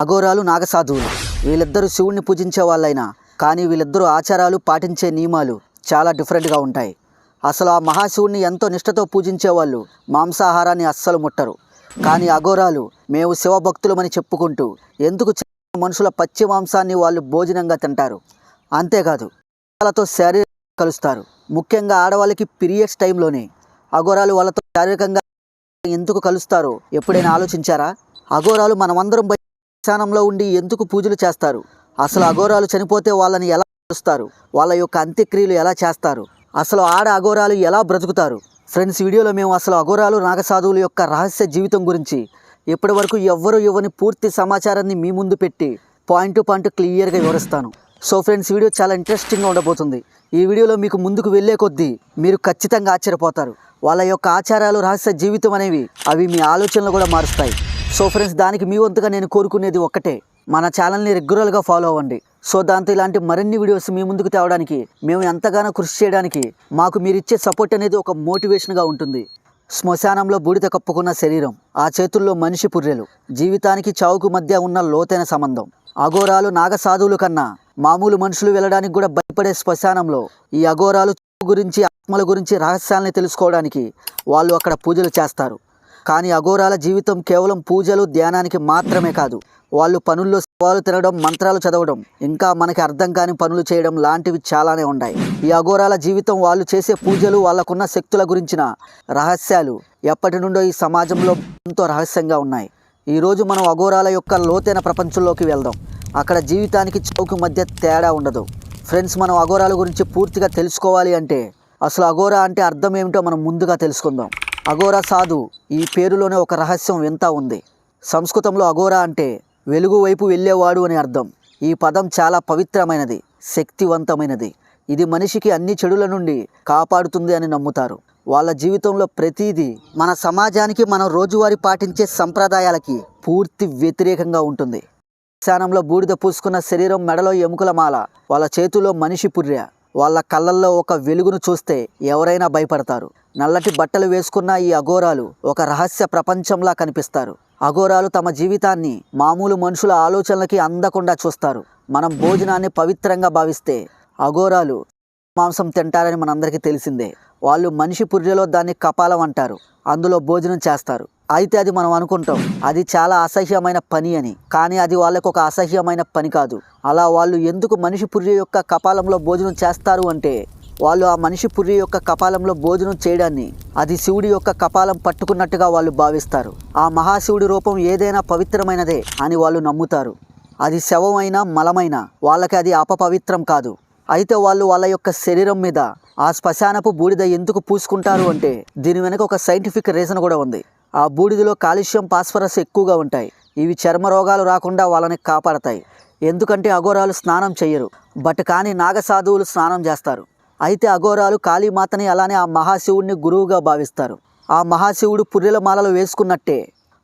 అఘోరాలు నాగసాధువులు. వీళ్ళిద్దరూ శివుణ్ణి పూజించే వాళ్ళైనా కానీ వీళ్ళిద్దరూ ఆచారాలు పాటించే నియమాలు చాలా డిఫరెంట్గా ఉంటాయి. అసలు ఆ మహాశివుణ్ణి ఎంతో నిష్టతో పూజించే వాళ్ళు మాంసాహారాన్ని అస్సలు ముట్టరు. కానీ అఘోరాలు మేము శివభక్తులమని చెప్పుకుంటూ ఎందుకు మనుషుల పచ్చి మాంసాన్ని వాళ్ళు భోజనంగా తింటారు? అంతేకాదు వాళ్ళతో శారీరక కలుస్తారు. ముఖ్యంగా ఆడవాళ్ళకి పీరియడ్స్ టైంలోనే అఘోరాలు వాళ్ళతో శారీరకంగా ఎందుకు కలుస్తారో ఎప్పుడైనా ఆలోచించారా? అఘోరాలు మనమందరం స్థానంలో ఉండి ఎందుకు పూజలు చేస్తారు? అసలు అఘోరాలు చనిపోతే వాళ్ళని ఎలా చూస్తారు వాళ్ళ యొక్క అంత్యక్రియలు ఎలా చేస్తారు? అసలు ఆడ అఘోరాలు ఎలా బ్రతుకుతారు? ఫ్రెండ్స్ వీడియోలో మేము అసలు అఘోరాలు నాగసాధువుల యొక్క రహస్య జీవితం గురించి ఇప్పటి వరకు ఎవ్వరూ ఇవ్వని పూర్తి సమాచారాన్ని మీ ముందు పెట్టి పాయింట్ టు పాయింట్ క్లియర్గా వివరిస్తాను. సో ఫ్రెండ్స్ వీడియో చాలా ఇంట్రెస్టింగ్గా ఉండబోతుంది. ఈ వీడియోలో మీకు ముందుకు వెళ్ళే కొద్దీ మీరు ఖచ్చితంగా ఆశ్చర్యపోతారు. వాళ్ళ యొక్క ఆచారాలు రహస్య జీవితం అనేవి అవి మీ ఆలోచనలు కూడా మారుస్తాయి. సో ఫ్రెండ్స్ దానికి మీ వంతుగా నేను కోరుకునేది ఒక్కటే. మన ఛానల్ని రెగ్యులర్గా ఫాలో అవ్వండి. సో దాంతో ఇలాంటి మరిన్ని వీడియోస్ మీ ముందుకు తేవడానికి మేము ఎంతగానో కృషి చేయడానికి మాకు మీరిచ్చే సపోర్ట్ అనేది ఒక మోటివేషన్గా ఉంటుంది. శ్మశానంలో బూడిద కప్పుకున్న శరీరం ఆ చేతుల్లో మనిషి పుర్రెలు జీవితానికి చావుకు మధ్య ఉన్న లోతైన సంబంధం. అఘోరాలు నాగసాధువులు కన్నా మామూలు మనుషులు వెళ్ళడానికి కూడా భయపడే శ్మశానంలో ఈ అఘోరాలు గురించి ఆత్మల గురించి రహస్యాల్ని తెలుసుకోవడానికి వాళ్ళు అక్కడ పూజలు చేస్తారు. కానీ అఘోరాల జీవితం కేవలం పూజలు ధ్యానానికి మాత్రమే కాదు. వాళ్ళు పనుల్లో శవాలు తినడం మంత్రాలు చదవడం ఇంకా మనకి అర్థం కాని పనులు చేయడం లాంటివి చాలానే ఉన్నాయి ఈ అఘోరాల జీవితం వాళ్ళు చేసే పూజలు వాళ్ళకున్న శక్తుల గురించిన రహస్యాలు ఎప్పటి నుండో ఈ సమాజంలో ఎంతో రహస్యంగా ఉన్నాయి. ఈరోజు మనం అఘోరాల యొక్క లోతైన ప్రపంచంలోకి వెళ్దాం. అక్కడ జీవితానికి చౌకి మధ్య తేడా ఉండదు. ఫ్రెండ్స్ మనం అఘోరాల గురించి పూర్తిగా తెలుసుకోవాలి అంటే అసలు అఘోరా అంటే అర్థం ఏమిటో మనం ముందుగా తెలుసుకుందాం. అఘోరా సాధు ఈ పేరులోనే ఒక రహస్యం వింత ఉంది. సంస్కృతంలో అఘోరా అంటే వెలుగు వైపు వెళ్ళేవాడు అని అర్థం. ఈ పదం చాలా పవిత్రమైనది శక్తివంతమైనది. ఇది మనిషికి అన్ని చెడుల నుండి కాపాడుతుంది అని నమ్ముతారు. వాళ్ళ జీవితంలో ప్రతిదీ మన సమాజానికి మనం రోజువారీ పాటించే సంప్రదాయాలకి పూర్తి వ్యతిరేకంగా ఉంటుంది. శానంలో బూడిద పూసుకున్న శరీరం మెడలో ఎముకల మాల వాళ్ళ చేతిలో మనిషి పుర్రె. వాళ్ళ కళ్ళల్లో ఒక వెలుగును చూస్తే ఎవరైనా భయపడతారు. నల్లటి బట్టలు వేసుకున్న ఈ అఘోరాలు ఒక రహస్య ప్రపంచంలా కనిపిస్తారు. అఘోరాలు తమ జీవితాన్ని మామూలు మనుషుల ఆలోచనలకి అందకుండా చూస్తారు. మనం భోజనాన్ని పవిత్రంగా భావిస్తే అఘోరాలు మాంసం తింటారని మనందరికీ తెలిసిందే. వాళ్ళు మనిషి పుర్రెలో దాన్ని కపాలం అంటారు. అందులో భోజనం చేస్తారు. అయితే అది మనం అనుకుంటాం అది చాలా అసహ్యమైన పని అని. కానీ అది వాళ్ళకు ఒక అసహ్యమైన పని కాదు. అలా వాళ్ళు ఎందుకు మనిషి పుర్రె యొక్క కపాలంలో భోజనం చేస్తారు అంటే వాళ్ళు ఆ మనిషి పుర్రె యొక్క కపాలంలో భోజనం చేయడాన్ని అది శివుడి యొక్క కపాలం పట్టుకున్నట్టుగా వాళ్ళు భావిస్తారు. ఆ మహాశివుడి రూపం ఏదైనా పవిత్రమైనదే అని వాళ్ళు నమ్ముతారు. అది శవమైనా మలమైనా వాళ్ళకి అది అపపవిత్రం కాదు. అయితే వాళ్ళు వాళ్ళ యొక్క శరీరం మీద ఆ శ్మశానపు బూడిద ఎందుకు పూసుకుంటారు అంటే దీని వెనక ఒక సైంటిఫిక్ రీజన్ కూడా ఉంది. ఆ బూడిదలో కాలుష్యం పాస్ఫరస్ ఎక్కువగా ఉంటాయి. ఇవి చర్మ రోగాలు రాకుండా వాళ్ళని కాపాడతాయి. ఎందుకంటే అఘోరాలు స్నానం చేయరు బట్ కానీ నాగసాధువులు స్నానం చేస్తారు. అయితే అఘోరాలు కాళీమాతని అలానే ఆ మహాశివుడిని గురువుగా భావిస్తారు. ఆ మహాశివుడు పుర్రెల మాలలు వేసుకున్నట్టే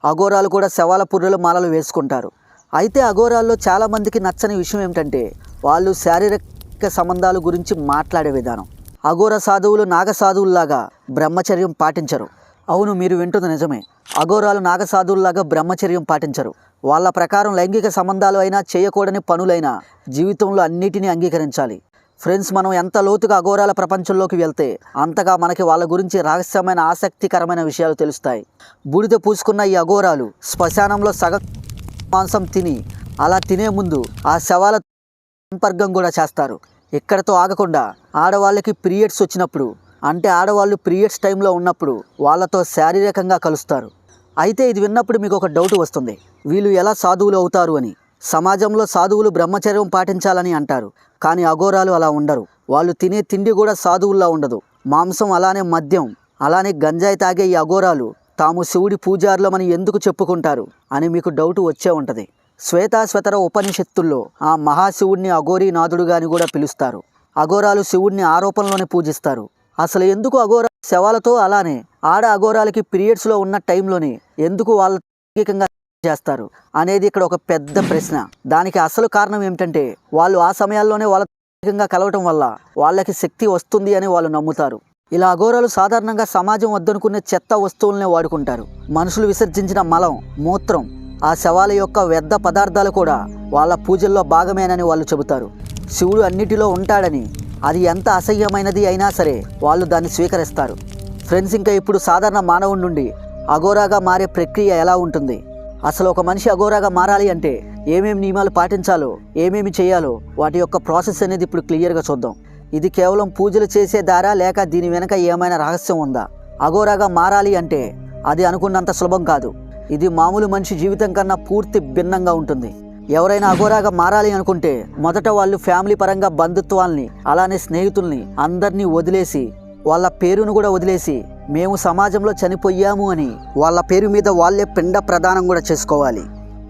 అఘోరాలు కూడా శవాల పుర్రెల మాలలు వేసుకుంటారు. అయితే అఘోరాల్లో చాలామందికి నచ్చని విషయం ఏమిటంటే వాళ్ళు శారీరక సంబంధాల గురించి మాట్లాడే విధానం. అఘోర సాధువులు నాగ సాధువుల్లాగా బ్రహ్మచర్యం పాటించరు. అవును మీరు వింటుంది నిజమే. అఘోరాలు నాగ సాధువుల్లాగా బ్రహ్మచర్యం పాటించరు. వాళ్ళ ప్రకారం లైంగిక సంబంధాలు అయినా చేయకూడని పనులైనా జీవితంలో అన్నిటినీ అంగీకరించాలి. ఫ్రెండ్స్ మనం ఎంత లోతుగా అఘోరాల ప్రపంచంలోకి వెళ్తే అంతగా మనకి వాళ్ళ గురించి రహస్యమైన ఆసక్తికరమైన విషయాలు తెలుస్తాయి. బూడిద పూసుకున్న ఈ అఘోరాలు శ్మశానంలో సగ మాంసం తిని అలా తినే ముందు ఆ శవాల సంపర్కం కూడా చేస్తారు. ఇక్కడతో ఆగకుండా ఆడవాళ్ళకి పీరియడ్స్ వచ్చినప్పుడు అంటే ఆడవాళ్ళు పీరియడ్స్ టైంలో ఉన్నప్పుడు వాళ్ళతో శారీరకంగా కలుస్తారు. అయితే ఇది విన్నప్పుడు మీకు ఒక డౌట్ వస్తుంది. వీళ్ళు ఎలా సాధువులు అవుతారు అని. సమాజంలో సాధువులు బ్రహ్మచర్యం పాటించాలని అంటారు. కానీ అఘోరాలు అలా ఉండరు. వాళ్ళు తినే తిండి కూడా సాధువుల్లా ఉండదు. మాంసం అలానే మద్యం అలానే గంజాయి తాగే ఈ అఘోరాలు తాము శివుడి పూజారులమని ఎందుకు చెప్పుకుంటారు అని మీకు డౌట్ వచ్చే ఉంటుంది. శ్వేతాశ్వతర ఉపనిషత్తుల్లో ఆ మహాశివుడిని అఘోరీ నాథుడుగా అని కూడా పిలుస్తారు. అఘోరాలు శివుడిని ఆరోపణలోనే పూజిస్తారు. అసలు ఎందుకు అఘోర శవాలతో అలానే ఆడ అఘోరాలకి పీరియడ్స్లో ఉన్న టైంలోనే ఎందుకు వాళ్ళ లైంగికంగా చేస్తారు అనేది ఇక్కడ ఒక పెద్ద ప్రశ్న. దానికి అసలు కారణం ఏమిటంటే వాళ్ళు ఆ సమయాల్లోనే వాళ్ళ లైంగికంగా కలవటం వల్ల వాళ్ళకి శక్తి వస్తుంది అని వాళ్ళు నమ్ముతారు. ఇలా అఘోరాలు సాధారణంగా సమాజం వద్దనుకునే చెత్త వస్తువులనే వాడుకుంటారు. మనుషులు విసర్జించిన మలం మూత్రం ఆ శవాల యొక్క వ్యర్థ పదార్థాలు కూడా వాళ్ళ పూజల్లో భాగమేనని వాళ్ళు చెబుతారు. శివుడు అన్నిటిలో ఉంటాడని అది ఎంత అసహ్యమైనది అయినా సరే వాళ్ళు దాన్ని స్వీకరిస్తారు. ఫ్రెండ్స్ ఇంకా ఇప్పుడు సాధారణ మానవుడి నుండి అఘోరాగా మారే ప్రక్రియ ఎలా ఉంటుంది? అసలు ఒక మనిషి అఘోరాగా మారాలి అంటే ఏమేమి నియమాలు పాటించాలో ఏమేమి చేయాలో వాటి యొక్క ప్రాసెస్ అనేది ఇప్పుడు క్లియర్గా చూద్దాం. ఇది కేవలం పూజలు చేసే దారా లేక దీని వెనక ఏమైనా రహస్యం ఉందా? అఘోరాగా మారాలి అంటే అది అనుకున్నంత సులభం కాదు. ఇది మామూలు మనిషి జీవితం కన్నా పూర్తి భిన్నంగా ఉంటుంది. ఎవరైనా అఘోరాగా మారాలి అనుకుంటే మొదట వాళ్ళు ఫ్యామిలీ పరంగా బంధుత్వాల్ని అలానే స్నేహితుల్ని అందరినీ వదిలేసి వాళ్ళ పేరును కూడా వదిలేసి మేము సమాజంలో చనిపోయాము అని వాళ్ళ పేరు మీద వాళ్ళే పిండ ప్రదానం కూడా చేసుకోవాలి.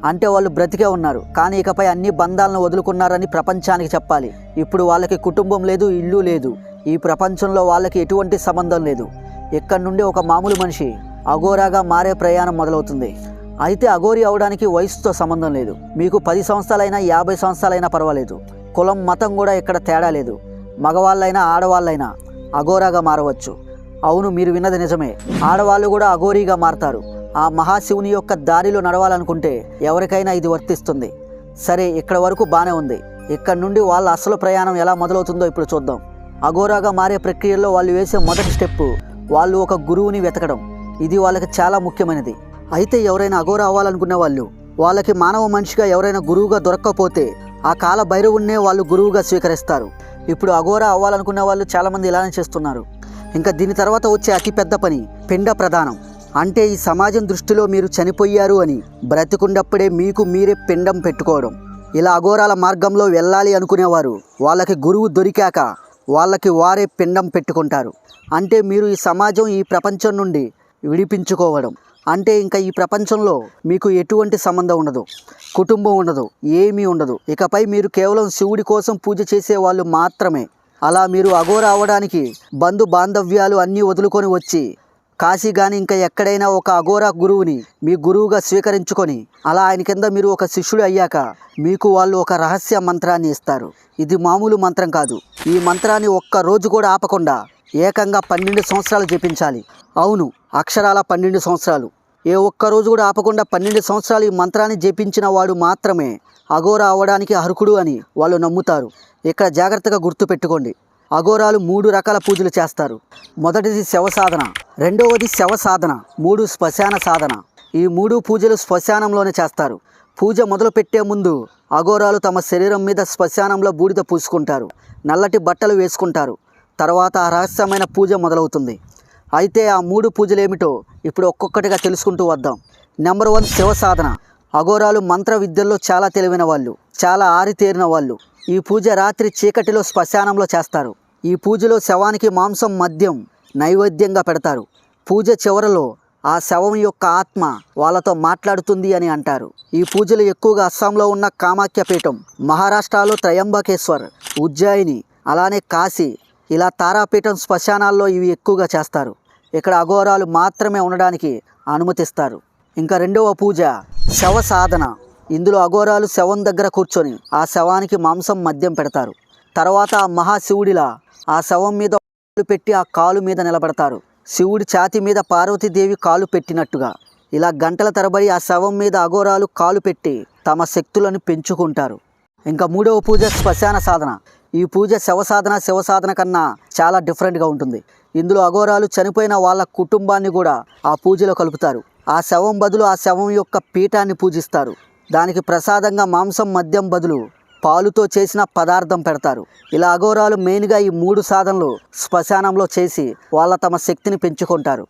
అంటే వాళ్ళు బ్రతికే ఉన్నారు. కానీ ఇకపై అన్ని బంధాలను వదులుకున్నారని ప్రపంచానికి చెప్పాలి. ఇప్పుడు వాళ్ళకి కుటుంబం లేదు ఇల్లు లేదు. ఈ ప్రపంచంలో వాళ్ళకి ఎటువంటి సంబంధం లేదు. ఇక్కడి నుండి ఒక మామూలు మనిషి అఘోరాగా మారే ప్రయాణం మొదలవుతుంది. అయితే అఘోరి అవడానికి వయసుతో సంబంధం లేదు. మీకు పది సంవత్సరాలైనా యాభై సంవత్సరాలైనా పర్వాలేదు. కులం మతం కూడా ఇక్కడ తేడా లేదు. మగవాళ్ళైనా ఆడవాళ్ళైనా అఘోరాగా మారవచ్చు. అవును మీరు విన్నది నిజమే. ఆడవాళ్ళు కూడా అఘోరీగా మారతారు. ఆ మహాశివుని యొక్క దారిలో నడవాలనుకుంటే ఎవరికైనా ఇది వర్తిస్తుంది. సరే ఇక్కడ వరకు బాగానే ఉంది. ఇక్కడ నుండి వాళ్ళ అసలు ప్రయాణం ఎలా మొదలవుతుందో ఇప్పుడు చూద్దాం. అఘోరాగా మారే ప్రక్రియలో వాళ్ళు వేసే మొదటి స్టెప్ వాళ్ళు ఒక గురువుని వెతకడం. ఇది వాళ్ళకి చాలా ముఖ్యమైనది. అయితే ఎవరైనా అఘోర అవ్వాలనుకునే వాళ్ళు వాళ్ళకి మానవ మనిషిగా ఎవరైనా గురువుగా దొరక్కపోతే ఆ కాల భైరవున్నే వాళ్ళు గురువుగా స్వీకరిస్తారు. ఇప్పుడు అఘోర అవ్వాలనుకున్న వాళ్ళు చాలామంది ఇలానే చేస్తున్నారు. ఇంకా దీని తర్వాత వచ్చే అతిపెద్ద పని పిండ ప్రదానం అంటే ఈ సమాజం దృష్టిలో మీరు చనిపోయారు అని బ్రతికుండప్పుడే మీకు మీరే పిండం పెట్టుకోవడం. ఇలా అఘోరాల మార్గంలో వెళ్ళాలి అనుకునేవారు వాళ్ళకి గురువు దొరికాక వాళ్ళకి వారే పిండం పెట్టుకుంటారు. అంటే మీరు ఈ సమాజం ఈ ప్రపంచం నుండి విడిపించుకోవడం. అంటే ఇంకా ఈ ప్రపంచంలో మీకు ఎటువంటి సంబంధం ఉండదు. కుటుంబం ఉండదు. ఏమీ ఉండదు. ఇకపై మీరు కేవలం శివుడి కోసం పూజ చేసే వాళ్ళు మాత్రమే. అలా మీరు అఘోర అవ్వడానికి బంధు బాంధవ్యాలు అన్నీ వదులుకొని వచ్చి కాశీ కానీ ఇంకా ఎక్కడైనా ఒక అఘోర గురువుని మీ గురువుగా స్వీకరించుకొని అలా ఆయన కింద మీరు ఒక శిష్యుడు అయ్యాక మీకు వాళ్ళు ఒక రహస్య మంత్రాన్ని ఇస్తారు. ఇది మామూలు మంత్రం కాదు. ఈ మంత్రాన్ని ఒక్క రోజు కూడా ఆపకుండా ఏకంగా పన్నెండు సంవత్సరాలు జపించాలి. అవును అక్షరాల పన్నెండు సంవత్సరాలు. ఏ ఒక్క రోజు కూడా ఆపకుండా పన్నెండు సంవత్సరాలు ఈ మంత్రాన్ని జపించిన వాడు మాత్రమే అఘోర అవ్వడానికి అర్హుడు అని వాళ్ళు నమ్ముతారు. ఇక్కడ జాగ్రత్తగా గుర్తుపెట్టుకోండి అఘోరాలు మూడు రకాల పూజలు చేస్తారు. మొదటిది శవ సాధన రెండవది శవ సాధన మూడు శ్మశాన సాధన. ఈ మూడు పూజలు శ్మశానంలోనే చేస్తారు. పూజ మొదలు పెట్టే ముందు అఘోరాలు తమ శరీరం మీద శ్మశానంలో బూడిద పూసుకుంటారు. నల్లటి బట్టలు వేసుకుంటారు. తర్వాత ఆ రహస్యమైన పూజ మొదలవుతుంది. అయితే ఆ మూడు పూజలు ఏమిటో ఇప్పుడు ఒక్కొక్కటిగా తెలుసుకుంటూ వద్దాం. నెంబర్ వన్ శివ సాధన. అఘోరాలు మంత్ర విద్యల్లో చాలా తెలివైన వాళ్ళు చాలా ఆరితేరిన వాళ్ళు. ఈ పూజ రాత్రి చీకటిలో శ్మశానంలో చేస్తారు. ఈ పూజలో శవానికి మాంసం మద్యం నైవేద్యంగా పెడతారు. పూజ చివరలో ఆ శవం యొక్క ఆత్మ వాళ్ళతో మాట్లాడుతుంది అని అంటారు. ఈ పూజలు ఎక్కువగా అస్సాంలో ఉన్న కామాఖ్యపీఠం మహారాష్ట్రలో త్రయంబకేశ్వర్ ఉజ్జయిని అలానే కాశీ ఇలా తారాపీఠం శ్మశానాల్లో ఇవి ఎక్కువగా చేస్తారు. ఇక్కడ అఘోరాలు మాత్రమే ఉండడానికి అనుమతిస్తారు. ఇంకా రెండవ పూజ శవ సాధన. ఇందులో అఘోరాలు శవం దగ్గర కూర్చొని ఆ శవానికి మాంసం మద్యం పెడతారు. తర్వాత ఆ మహాశివుడిలా ఆ శవం మీద కాలు పెట్టి ఆ కాలు మీద నిలబడతారు. శివుడి ఛాతి మీద పార్వతీదేవి కాలు పెట్టినట్టుగా. ఇలా గంటల తరబడి ఆ శవం మీద అఘోరాలు కాలు పెట్టి తమ శక్తులను పెంచుకుంటారు. ఇంకా మూడవ పూజ శ్మశాన సాధన. ఈ పూజ శవ సాధన శివ సాధన కన్నా చాలా డిఫరెంట్గా ఉంటుంది. ఇందులో అఘోరాలు చనిపోయిన వాళ్ళ కుటుంబాన్ని కూడా ఆ పూజలో కలుపుతారు. ఆ శవం బదులు ఆ శవం యొక్క పీఠాన్ని పూజిస్తారు. దానికి ప్రసాదంగా మాంసం మద్యం బదులు పాలుతో చేసిన పదార్థం పెడతారు. ఇలా అఘోరాలు మెయిన్గా ఈ మూడు సాధనలు శ్మశానంలో చేసి వాళ్ళ తమ శక్తిని పెంచుకుంటారు.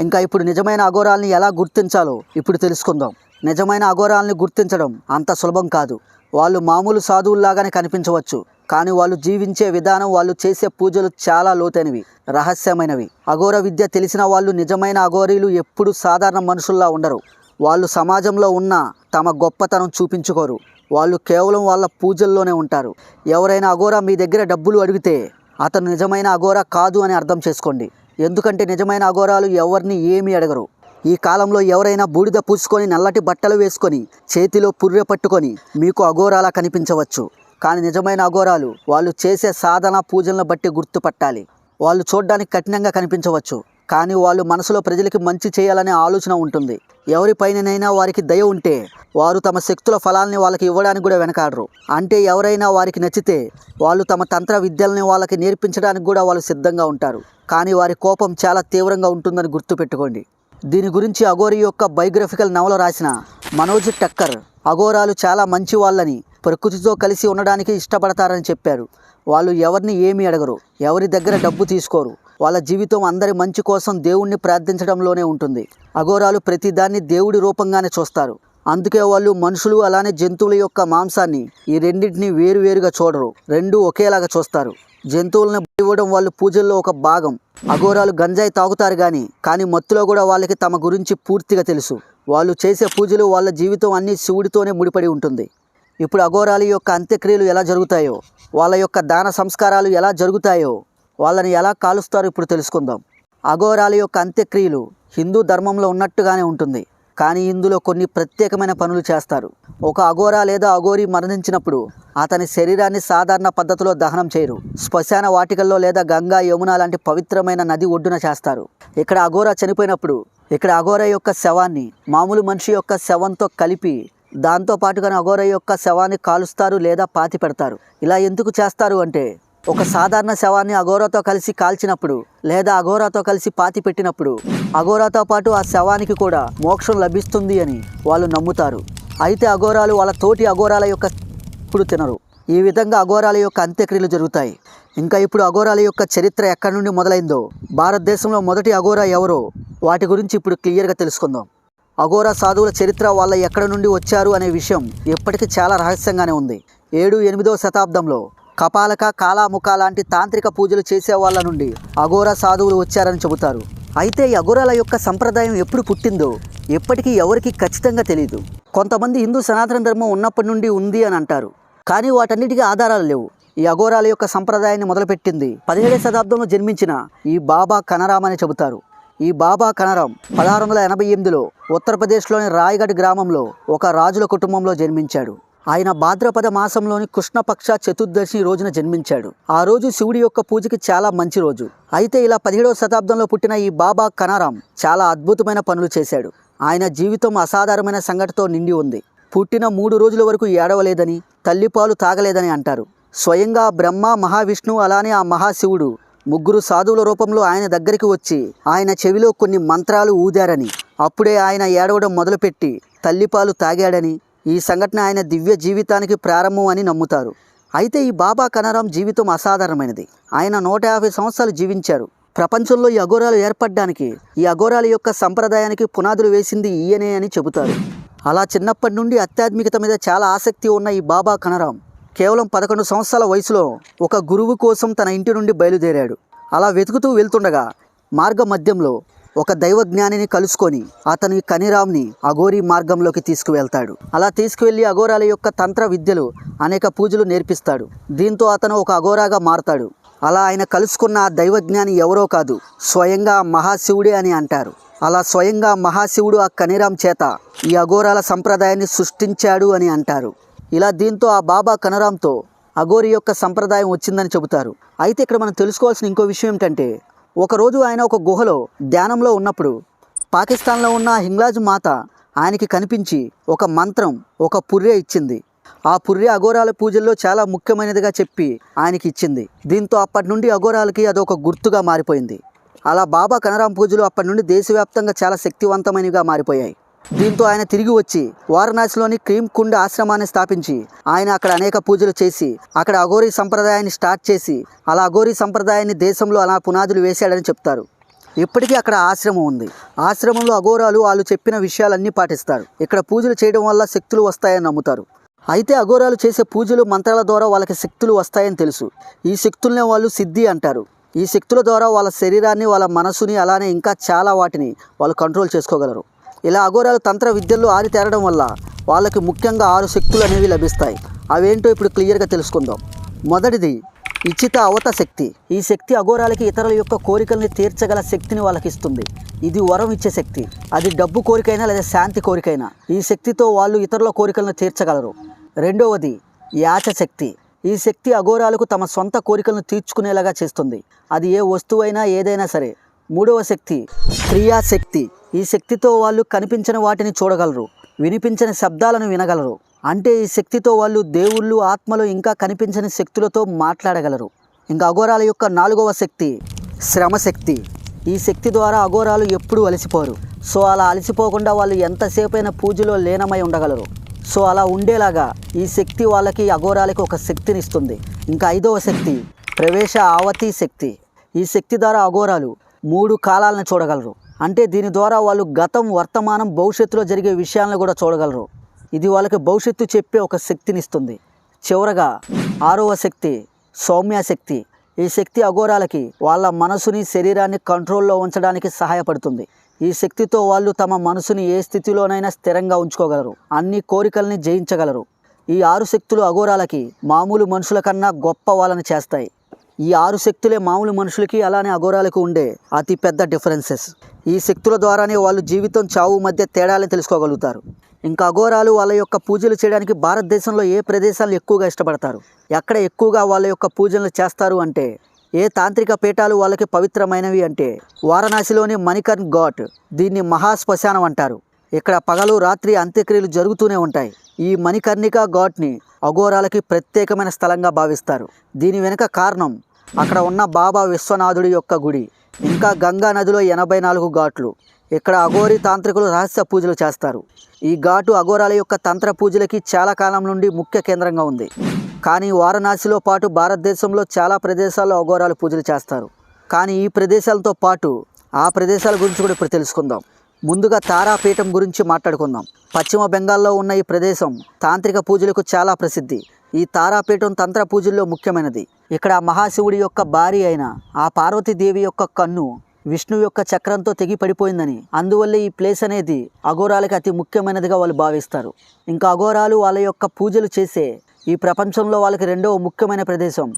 ఇంకా ఇప్పుడు నిజమైన అఘోరాల్ని ఎలా గుర్తించాలో ఇప్పుడు తెలుసుకుందాం. నిజమైన అఘోరాల్ని గుర్తించడం అంత సులభం కాదు. వాళ్ళు మామూలు సాధువుల్లాగానే కనిపించవచ్చు. కానీ వాళ్ళు జీవించే విధానం వాళ్ళు చేసే పూజలు చాలా లోతైనవి రహస్యమైనవి. అఘోర విద్య తెలిసిన వాళ్ళు నిజమైన అఘోరీలు ఎప్పుడూ సాధారణ మనుషుల్లా ఉండరు. వాళ్ళు సమాజంలో ఉన్న తమ గొప్పతనం చూపించుకోరు. వాళ్ళు కేవలం వాళ్ళ పూజల్లోనే ఉంటారు. ఎవరైనా అఘోరా మీ దగ్గర డబ్బులు అడిగితే అతను నిజమైన అఘోరా కాదు అని అర్థం చేసుకోండి. ఎందుకంటే నిజమైన అఘోరాలు ఎవరిని ఏమీ అడగరు. ఈ కాలంలో ఎవరైనా బూడిద పూసుకొని నల్లటి బట్టలు వేసుకొని చేతిలో పుర్రె పట్టుకొని మీకు అఘోరాలా కనిపించవచ్చు. కానీ నిజమైన అఘోరాలు వాళ్ళు చేసే సాధన పూజలను బట్టి గుర్తుపట్టాలి. వాళ్ళు చూడడానికి కఠినంగా కనిపించవచ్చు. కానీ వాళ్ళు మనసులో ప్రజలకి మంచి చేయాలనే ఆలోచన ఉంటుంది. ఎవరిపైననైనా వారికి దయ ఉంటే వారు తమ శక్తుల ఫలాల్ని వాళ్ళకి ఇవ్వడానికి కూడా వెనకాడరు. అంటే ఎవరైనా వారికి నచ్చితే వాళ్ళు తమ తంత్ర విద్యల్ని వాళ్ళకి నేర్పించడానికి కూడా వాళ్ళు సిద్ధంగా ఉంటారు. కానీ వారి కోపం చాలా తీవ్రంగా ఉంటుందని గుర్తుపెట్టుకోండి. దీని గురించి అఘోరి యొక్క బయోగ్రఫికల్ నవల రాసిన మనోజ్ టక్కర్ అఘోరాలు చాలా మంచి వాళ్ళని ప్రకృతితో కలిసి ఉండడానికి ఇష్టపడతారని చెప్పారు. వాళ్ళు ఎవరిని ఏమి అడగరు ఎవరి దగ్గర డబ్బు తీసుకోరు. వాళ్ళ జీవితం అందరి మంచి కోసం దేవుణ్ణి ప్రార్థించడంలోనే ఉంటుంది. అఘోరాలు ప్రతిదాన్ని దేవుడి రూపంగానే చూస్తారు. అందుకే వాళ్ళు మనుషులు అలానే జంతువుల యొక్క మాంసాన్ని ఈ రెండింటిని వేరువేరుగా చూడరు రెండు ఒకేలాగా చూస్తారు. జంతువులను ఇవ్వడం వాళ్ళు పూజల్లో ఒక భాగం. అఘోరాలు గంజాయి తాగుతారు కానీ కానీ మత్తులో కూడా వాళ్ళకి తమ గురించి పూర్తిగా తెలుసు. వాళ్ళు చేసే పూజలు వాళ్ళ జీవితం అన్ని శివుడితోనే ముడిపడి ఉంటుంది. ఇప్పుడు అఘోరాల యొక్క అంత్యక్రియలు ఎలా జరుగుతాయో వాళ్ళ యొక్క దాన సంస్కారాలు ఎలా జరుగుతాయో వాళ్ళని ఎలా కాలుస్తారో ఇప్పుడు తెలుసుకుందాం. అఘోరాల యొక్క అంత్యక్రియలు హిందూ ధర్మంలో ఉన్నట్టుగానే ఉంటుంది. కానీ ఇందులో కొన్ని ప్రత్యేకమైన పనులు చేస్తారు. ఒక అఘోరా లేదా అఘోరి మరణించినప్పుడు అతని శరీరాన్ని సాధారణ పద్ధతిలో దహనం చేయరు. శ్మశాన వాటికల్లో లేదా గంగా యమున లాంటి పవిత్రమైన నది ఒడ్డున చేస్తారు. ఇక్కడ అఘోరా చనిపోయినప్పుడు ఇక్కడ అఘోరా యొక్క శవాన్ని మామూలు మనిషి యొక్క శవంతో కలిపి దాంతో పాటుగానే అఘోర యొక్క శవాన్ని కాలుస్తారు లేదా పాతి పెడతారు. ఇలా ఎందుకు చేస్తారు అంటే ఒక సాధారణ శవాన్ని అఘోరాతో కలిసి కాల్చినప్పుడు లేదా అఘోరాతో కలిసి పాతి పెట్టినప్పుడు అఘోరాతో పాటు ఆ శవానికి కూడా మోక్షం లభిస్తుంది అని వాళ్ళు నమ్ముతారు. అయితే అఘోరాలు వాళ్ళ తోటి అఘోరాల యొక్క ఇప్పుడు తినరు. ఈ విధంగా అఘోరాల యొక్క అంత్యక్రియలు జరుగుతాయి. ఇంకా ఇప్పుడు అఘోరాల యొక్క చరిత్ర ఎక్కడి నుండి మొదలైందో భారతదేశంలో మొదటి అఘోరా ఎవరో వాటి గురించి ఇప్పుడు క్లియర్గా తెలుసుకుందాం. అఘోరా సాధువుల చరిత్ర వాళ్ళ ఎక్కడ నుండి వచ్చారు అనే విషయం ఇప్పటికీ చాలా రహస్యంగానే ఉంది. ఏడు ఎనిమిదవ శతాబ్దంలో కపాలక కాలాముఖ లాంటి తాంత్రిక పూజలు చేసే వాళ్ళ నుండి అఘోర సాధువులు వచ్చారని చెబుతారు. అయితే ఈ అఘోరాల యొక్క సంప్రదాయం ఎప్పుడు పుట్టిందో ఎప్పటికీ ఎవరికి ఖచ్చితంగా తెలియదు కొంతమంది హిందూ సనాతన ధర్మం ఉన్నప్పటి నుండి ఉంది అని అంటారు. కానీ వాటన్నిటికీ ఆధారాలు లేవు. ఈ అఘోరాల యొక్క సంప్రదాయాన్ని మొదలుపెట్టింది పదిహేడవ శతాబ్దంలో జన్మించిన ఈ బాబా కనరామ్ అని చెబుతారు. ఈ బాబా కనరం పదహారు వందల ఎనభై ఎనిమిదిలో ఉత్తరప్రదేశ్లోని రాయగఢ్ గ్రామంలో ఒక రాజుల కుటుంబంలో జన్మించాడు. ఆయన భాద్రపద మాసంలోని కృష్ణపక్ష చతుర్దశి రోజున జన్మించాడు. ఆ రోజు శివుడి యొక్క పూజకి చాలా మంచి రోజు. అయితే ఇలా పదిహేడవ శతాబ్దంలో పుట్టిన ఈ బాబా కనారాం చాలా అద్భుతమైన పనులు చేశాడు. ఆయన జీవితం అసాధారణమైన సంఘటనతో నిండి ఉంది. పుట్టిన మూడు రోజుల వరకు ఏడవలేదని తల్లిపాలు తాగలేదని అంటారు. స్వయంగా బ్రహ్మ మహావిష్ణువు అలానే ఆ మహాశివుడు ముగ్గురు సాధువుల రూపంలో ఆయన దగ్గరికి వచ్చి ఆయన చెవిలో కొన్ని మంత్రాలు ఊదారని అప్పుడే ఆయన ఏడవడం మొదలుపెట్టి తల్లిపాలు తాగాడని ఈ సంఘటన ఆయన దివ్య జీవితానికి ప్రారంభం అని నమ్ముతారు. అయితే ఈ బాబా కనరాం జీవితం అసాధారణమైనది. ఆయన నూట యాభై సంవత్సరాలు జీవించారు. ప్రపంచంలో ఈ అఘోరాలు ఏర్పడడానికి ఈ అఘోరాల యొక్క సంప్రదాయానికి పునాదులు వేసింది ఈయనే అని చెబుతారు. అలా చిన్నప్పటి నుండి ఆధ్యాత్మికత మీద చాలా ఆసక్తి ఉన్న ఈ బాబా కనరాం కేవలం పదకొండు సంవత్సరాల వయసులో ఒక గురువు కోసం తన ఇంటి నుండి బయలుదేరాడు. అలా వెతుకుతూ వెళ్తుండగా మార్గ మధ్యంలో ఒక దైవజ్ఞానిని కలుసుకొని అతని కనిరామ్ని అఘోరి మార్గంలోకి తీసుకువెళ్తాడు. అలా తీసుకువెళ్ళి అఘోరాల యొక్క తంత్ర విద్యలు అనేక పూజలు నేర్పిస్తాడు. దీంతో అతను ఒక అఘోరాగా మారతాడు. అలా ఆయన కలుసుకున్న ఆ దైవజ్ఞాని ఎవరో కాదు స్వయంగా మహాశివుడే అని అంటారు. అలా స్వయంగా మహాశివుడు ఆ కనిరామ్ చేత ఈ అఘోరాల సంప్రదాయాన్ని సృష్టించాడు అని అంటారు. ఇలా దీంతో ఆ బాబా కనరామ్తో అఘోరి యొక్క సంప్రదాయం వచ్చిందని చెబుతారు. అయితే ఇక్కడ మనం తెలుసుకోవాల్సిన ఇంకో విషయం ఏంటంటే ఒకరోజు ఆయన ఒక గుహలో ధ్యానంలో ఉన్నప్పుడు పాకిస్తాన్లో ఉన్న హింగ్లాజ్ మాత ఆయనకి కనిపించి ఒక మంత్రం ఒక పుర్రె ఇచ్చింది. ఆ పుర్రె అఘోరాల పూజల్లో చాలా ముఖ్యమైనదిగా చెప్పి ఆయనకి ఇచ్చింది. దీంతో అప్పటి నుండి అఘోరాలకి అదొక గుర్తుగా మారిపోయింది. అలా బాబా కనరాం పూజలు అప్పటి నుండి దేశవ్యాప్తంగా చాలా శక్తివంతమైనవిగా మారిపోయాయి. దీంతో ఆయన తిరిగి వచ్చి వారణాసిలోని క్రీమ్ కుండ ఆశ్రమాన్ని స్థాపించి ఆయన అక్కడ అనేక పూజలు చేసి అక్కడ అఘోరీ సంప్రదాయాన్ని స్టార్ట్ చేసి అలా అఘోరీ సంప్రదాయాన్ని దేశంలో అలా పునాదులు వేశాడని చెప్తారు. ఇప్పటికీ అక్కడ ఆశ్రమం ఉంది. ఆశ్రమంలో అఘోరాలు వాళ్ళు చెప్పిన విషయాలన్నీ పాటిస్తారు. ఇక్కడ పూజలు చేయడం వల్ల శక్తులు వస్తాయని నమ్ముతారు. అయితే అఘోరాలు చేసే పూజలు మంత్రాల ద్వారా వాళ్ళకి శక్తులు వస్తాయని తెలుసు. ఈ శక్తులనే వాళ్ళు సిద్ధి అంటారు. ఈ శక్తుల ద్వారా వాళ్ళ శరీరాన్ని వాళ్ళ మనసుని అలానే ఇంకా చాలా వాటిని వాళ్ళు కంట్రోల్ చేసుకోగలరు. ఇలా అఘోరాలు తంత్ర విద్యల్లో ఆరితేరడం వల్ల వాళ్ళకి ముఖ్యంగా ఆరు శక్తులు అనేవి లభిస్తాయి. అవేంటో ఇప్పుడు క్లియర్గా తెలుసుకుందాం. మొదటిది ఇచ్చిత అవత శక్తి. ఈ శక్తి అఘోరాలకి ఇతరుల యొక్క కోరికల్ని తీర్చగల శక్తిని వాళ్ళకి ఇస్తుంది ఇది వరం ఇచ్చే శక్తి. అది డబ్బు కోరికైనా లేదా శాంతి కోరికైనా. ఈ శక్తితో వాళ్ళు ఇతరుల కోరికలను తీర్చగలరు. రెండవది యాచ శక్తి. ఈ శక్తి అఘోరాలకు తమ సొంత కోరికలను తీర్చుకునేలాగా చేస్తుంది. అది ఏ వస్తువైనా ఏదైనా సరే. మూడవ శక్తి క్రియాశక్తి ఈ శక్తితో వాళ్ళు కనిపించిన వాటిని చూడగలరు వినిపించని శబ్దాలను వినగలరు. అంటే ఈ శక్తితో వాళ్ళు దేవుళ్ళు ఆత్మలు ఇంకా కనిపించని శక్తులతో మాట్లాడగలరు. ఇంకా అఘోరాల యొక్క నాలుగవ శక్తి శ్రమశక్తి ఈ శక్తి ద్వారా అఘోరాలు ఎప్పుడూ అలసిపోరు. సో అలా అలసిపోకుండా వాళ్ళు ఎంతసేపైనా పూజలో లీనమై ఉండగలరు. సో అలా ఉండేలాగా ఈ శక్తి వాళ్ళకి అఘోరాలకి ఒక శక్తిని ఇస్తుంది ఇంకా ఐదవ శక్తి ప్రవేశ ఆవతి శక్తి. ఈ శక్తి ద్వారా అఘోరాలు మూడు కాలాలను చూడగలరు. అంటే దీని ద్వారా వాళ్ళు గతం వర్తమానం భవిష్యత్తులో జరిగే విషయాలను కూడా చూడగలరు. ఇది వాళ్ళకి భవిష్యత్తు చెప్పే ఒక శక్తినిస్తుంది. చివరగా ఆరవ శక్తి సౌమ్య శక్తి. ఈ శక్తి అఘోరాలకి వాళ్ళ మనసుని శరీరాన్ని కంట్రోల్లో ఉంచడానికి సహాయపడుతుంది. ఈ శక్తితో వాళ్ళు తమ మనసుని ఏ స్థితిలోనైనా స్థిరంగా ఉంచుకోగలరు. అన్ని కోరికల్ని జయించగలరు. ఈ ఆరు శక్తులు అఘోరాలకి మామూలు మనుషుల కన్నా గొప్ప వాళ్ళని చేస్తాయి. ఈ ఆరు శక్తులే మామూలు మనుషులకి అలానే అఘోరాలకు ఉండే అతి పెద్ద డిఫరెన్సెస్. ఈ శక్తుల ద్వారానే వాళ్ళు జీవితం చావు మధ్య తేడాలను తెలుసుకోగలుగుతారు. ఇంకా అఘోరాలు వాళ్ళ యొక్క పూజలు చేయడానికి భారతదేశంలో ఏ ప్రదేశాలు ఎక్కువగా ఇష్టపడతారు? ఎక్కడ ఎక్కువగా వాళ్ళ యొక్క పూజలు చేస్తారు అంటే? ఏ తాంత్రిక పీఠాలు వాళ్ళకి పవిత్రమైనవి అంటే? వారణాసిలోని మణికర్ణ్ ఘాట్ దీన్ని మహాశ్మశానం అంటారు. ఇక్కడ పగలు రాత్రి అంత్యక్రియలు జరుగుతూనే ఉంటాయి. ఈ మణికర్ణిక ఘాట్ని అఘోరాలకి ప్రత్యేకమైన స్థలంగా భావిస్తారు. దీని వెనుక కారణం అక్కడ ఉన్న బాబా విశ్వనాథుడి యొక్క గుడి. ఇంకా గంగా నదిలో ఎనభై నాలుగు ఘాట్లు. ఇక్కడ అఘోరి తాంత్రికులు రహస్య పూజలు చేస్తారు. ఈ ఘాటు అఘోరాల యొక్క తంత్ర పూజలకి చాలా కాలం నుండి ముఖ్య కేంద్రంగా ఉంది. కానీ వారణాసిలో పాటు భారతదేశంలో చాలా ప్రదేశాల్లో అఘోరాలు పూజలు చేస్తారు. కానీ ఈ ప్రదేశాలతో పాటు ఆ ప్రదేశాల గురించి కూడా ఇప్పుడు తెలుసుకుందాం. ముందుగా తారాపీఠం గురించి మాట్లాడుకుందాం. పశ్చిమ బెంగాల్లో ఉన్న ఈ ప్రదేశం తాంత్రిక పూజలకు చాలా ప్రసిద్ధి. ఈ తారాపీఠం తంత్ర పూజల్లో ముఖ్యమైనది. ఇక్కడ మహాశివుడి యొక్క భార్య అయిన ఆ పార్వతీదేవి యొక్క కన్ను విష్ణు యొక్క చక్రంతో తెగి పడిపోయిందని అందువల్ల ఈ ప్లేస్ అనేది అఘోరాలకి అతి ముఖ్యమైనదిగా వాళ్ళు భావిస్తారు. ఇంకా అఘోరాలు వాళ్ళ యొక్క పూజలు చేసే ఈ ప్రపంచంలో వాళ్ళకి రెండవ ముఖ్యమైన ప్రదేశం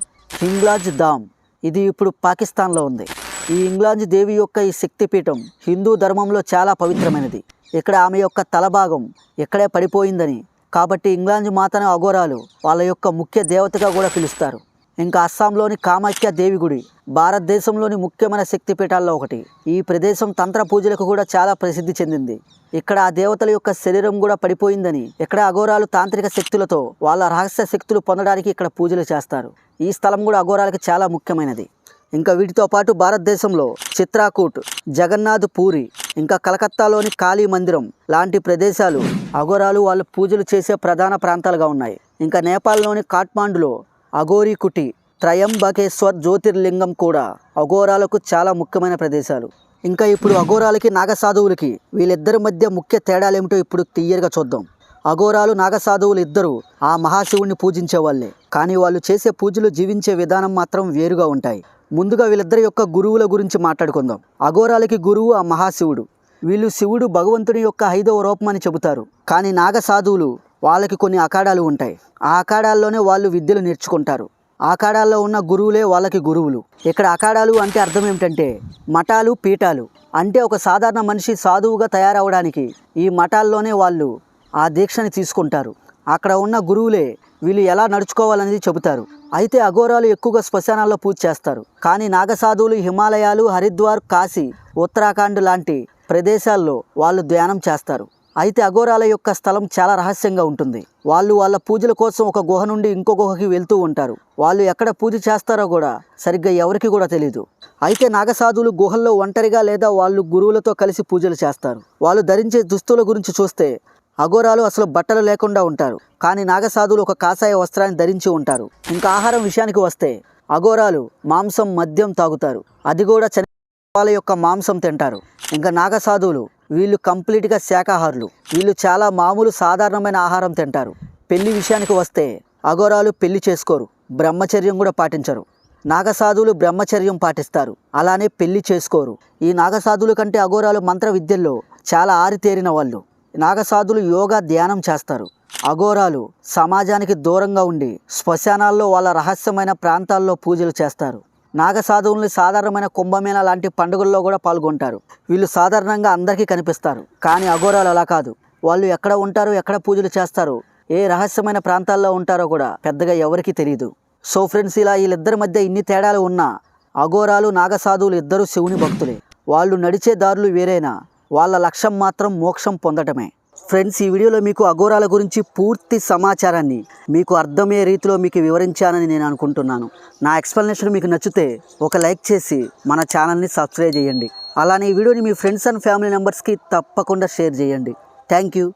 హింగ్లాజ్ ధామ్. ఇది ఇప్పుడు పాకిస్తాన్లో ఉంది. ఈ ఇంగ్లాంజ్ దేవి యొక్క ఈ శక్తిపీఠం హిందూ ధర్మంలో చాలా పవిత్రమైనది. ఇక్కడ ఆమె యొక్క తలభాగం ఇక్కడే పడిపోయిందని కాబట్టి ఇంగ్లాంజ్ మాతను అఘోరాలు వాళ్ళ యొక్క ముఖ్య దేవతగా కూడా పిలుస్తారు. ఇంకా అస్సాంలోని కామాఖ్య దేవి గుడి భారతదేశంలోని ముఖ్యమైన శక్తిపీఠాల్లో ఒకటి. ఈ ప్రదేశం తంత్ర పూజలకు కూడా చాలా ప్రసిద్ధి చెందింది. ఇక్కడ ఆ దేవతల యొక్క శరీరం కూడా పడిపోయిందని ఇక్కడ అఘోరాలు తాంత్రిక శక్తులతో వాళ్ళ రహస్య శక్తులు పొందడానికి ఇక్కడ పూజలు చేస్తారు. ఈ స్థలం కూడా అఘోరాలకి చాలా ముఖ్యమైనది. ఇంకా వీటితో పాటు భారతదేశంలో చిత్రాకూట్ జగన్నాథ్ పూరి ఇంకా కలకత్తాలోని కాళీ మందిరం లాంటి ప్రదేశాలు అఘోరాలు వాళ్ళు పూజలు చేసే ప్రధాన ప్రాంతాలుగా ఉన్నాయి. ఇంకా నేపాల్లోని కాఠ్మాండులో అఘోరీ కుటి త్రయంబకేశ్వర్ జ్యోతిర్లింగం కూడా అఘోరాలకు చాలా ముఖ్యమైన ప్రదేశాలు. ఇంకా ఇప్పుడు అఘోరాలకి నాగసాధువులకి వీళ్ళిద్దరి మధ్య ముఖ్య తేడాలేమిటో ఇప్పుడు క్లియర్గా చూద్దాం. అఘోరాలు నాగసాధువులు ఇద్దరు ఆ మహాశివుణ్ణి పూజించే వాళ్ళే కానీ వాళ్ళు చేసే పూజలు జీవించే విధానం మాత్రం వేరుగా ఉంటాయి. ముందుగా వీళ్ళిద్దరి యొక్క గురువుల గురించి మాట్లాడుకుందాం. అఘోరాలకి గురువు ఆ మహాశివుడు. వీళ్ళు శివుడు భగవంతుని యొక్క ఐదవ రూపం అని చెబుతారు. కానీ నాగసాధువులు వాళ్ళకి కొన్ని అఖాడాలు ఉంటాయి. ఆ అఖాడాల్లోనే వాళ్ళు విద్యలు నేర్చుకుంటారు. ఆకాడాల్లో అఖాడాల్లో ఉన్న గురువులే వాళ్ళకి గురువులు. ఇక్కడ అఖాడాలు అంటే అర్థం ఏమిటంటే మఠాలు పీఠాలు. అంటే ఒక సాధారణ మనిషి సాధువుగా తయారవడానికి ఈ మఠాల్లోనే వాళ్ళు ఆ దీక్షని తీసుకుంటారు. అక్కడ ఉన్న గురువులే వీళ్ళు ఎలా నడుచుకోవాలనేది చెబుతారు. అయితే అఘోరాలు ఎక్కువగా శ్మశానాల్లో పూజ చేస్తారు. కానీ నాగసాధువులు హిమాలయాలు హరిద్వార్ కాశీ ఉత్తరాఖండ్ లాంటి ప్రదేశాల్లో వాళ్ళు ధ్యానం చేస్తారు. అయితే అఘోరాల యొక్క స్థలం చాలా రహస్యంగా ఉంటుంది. వాళ్ళు వాళ్ళ పూజల కోసం ఒక గుహ నుండి ఇంకో గుహకి వెళ్తూ ఉంటారు. వాళ్ళు ఎక్కడ పూజ చేస్తారో కూడా సరిగ్గా ఎవరికి కూడా తెలియదు అయితే నాగసాధువులు గుహల్లో ఒంటరిగా లేదా వాళ్ళు గురువులతో కలిసి పూజలు చేస్తారు. వాళ్ళు ధరించే దుస్తుల గురించి చూస్తే అఘోరాలు అసలు బట్టలు లేకుండా ఉంటారు. కానీ నాగసాధువులు ఒక కాషాయ వస్త్రాన్ని ధరించి ఉంటారు. ఇంకా ఆహారం విషయానికి వస్తే అఘోరాలు మాంసం మద్యం తాగుతారు. అది కూడా చని వాళ్ళ యొక్క మాంసం తింటారు. ఇంకా నాగసాధువులు వీళ్ళు కంప్లీట్గా శాకాహారులు. వీళ్ళు చాలా మామూలు సాధారణమైన ఆహారం తింటారు. పెళ్ళి విషయానికి వస్తే అఘోరాలు పెళ్ళి చేసుకోరు. బ్రహ్మచర్యం కూడా పాటించరు. నాగసాధువులు బ్రహ్మచర్యం పాటిస్తారు. అలానే పెళ్ళి చేసుకోరు. ఈ నాగసాధువుల కంటే అఘోరాలు మంత్ర విద్యల్లో చాలా ఆరితేరిన వాళ్ళు. నాగసాధులు యోగా ధ్యానం చేస్తారు. అఘోరాలు సమాజానికి దూరంగా ఉండి శ్మశానాల్లో వాళ్ళ రహస్యమైన ప్రాంతాల్లో పూజలు చేస్తారు. నాగసాధువుల్ని సాధారణమైన కుంభమేళ లాంటి పండుగల్లో కూడా పాల్గొంటారు. వీళ్ళు సాధారణంగా అందరికీ కనిపిస్తారు. కానీ అఘోరాలు అలా కాదు. వాళ్ళు ఎక్కడ ఉంటారో ఎక్కడ పూజలు చేస్తారు ఏ రహస్యమైన ప్రాంతాల్లో ఉంటారో కూడా పెద్దగా ఎవరికీ తెలియదు సో ఫ్రెండ్స్ ఇలా వీళ్ళిద్దరి మధ్య ఇన్ని తేడాలు ఉన్నా అఘోరాలు నాగసాధువులు ఇద్దరు శివుని భక్తులే. వాళ్ళు నడిచే దారులు వేరైనా వాళ్ళ లక్ష్యం మాత్రం మోక్షం పొందటమే. ఫ్రెండ్స్ ఈ వీడియోలో మీకు అఘోరాల గురించి పూర్తి సమాచారాన్ని మీకు అర్థమయ్యే రీతిలో మీకు వివరించానని నేను అనుకుంటున్నాను. నా ఎక్స్ప్లెనేషన్ మీకు నచ్చితే ఒక లైక్ చేసి మన ఛానల్ని సబ్స్క్రైబ్ చేయండి. అలానే ఈ వీడియోని మీ ఫ్రెండ్స్ అండ్ ఫ్యామిలీ మెంబర్స్కి తప్పకుండా షేర్ చేయండి. Thank you.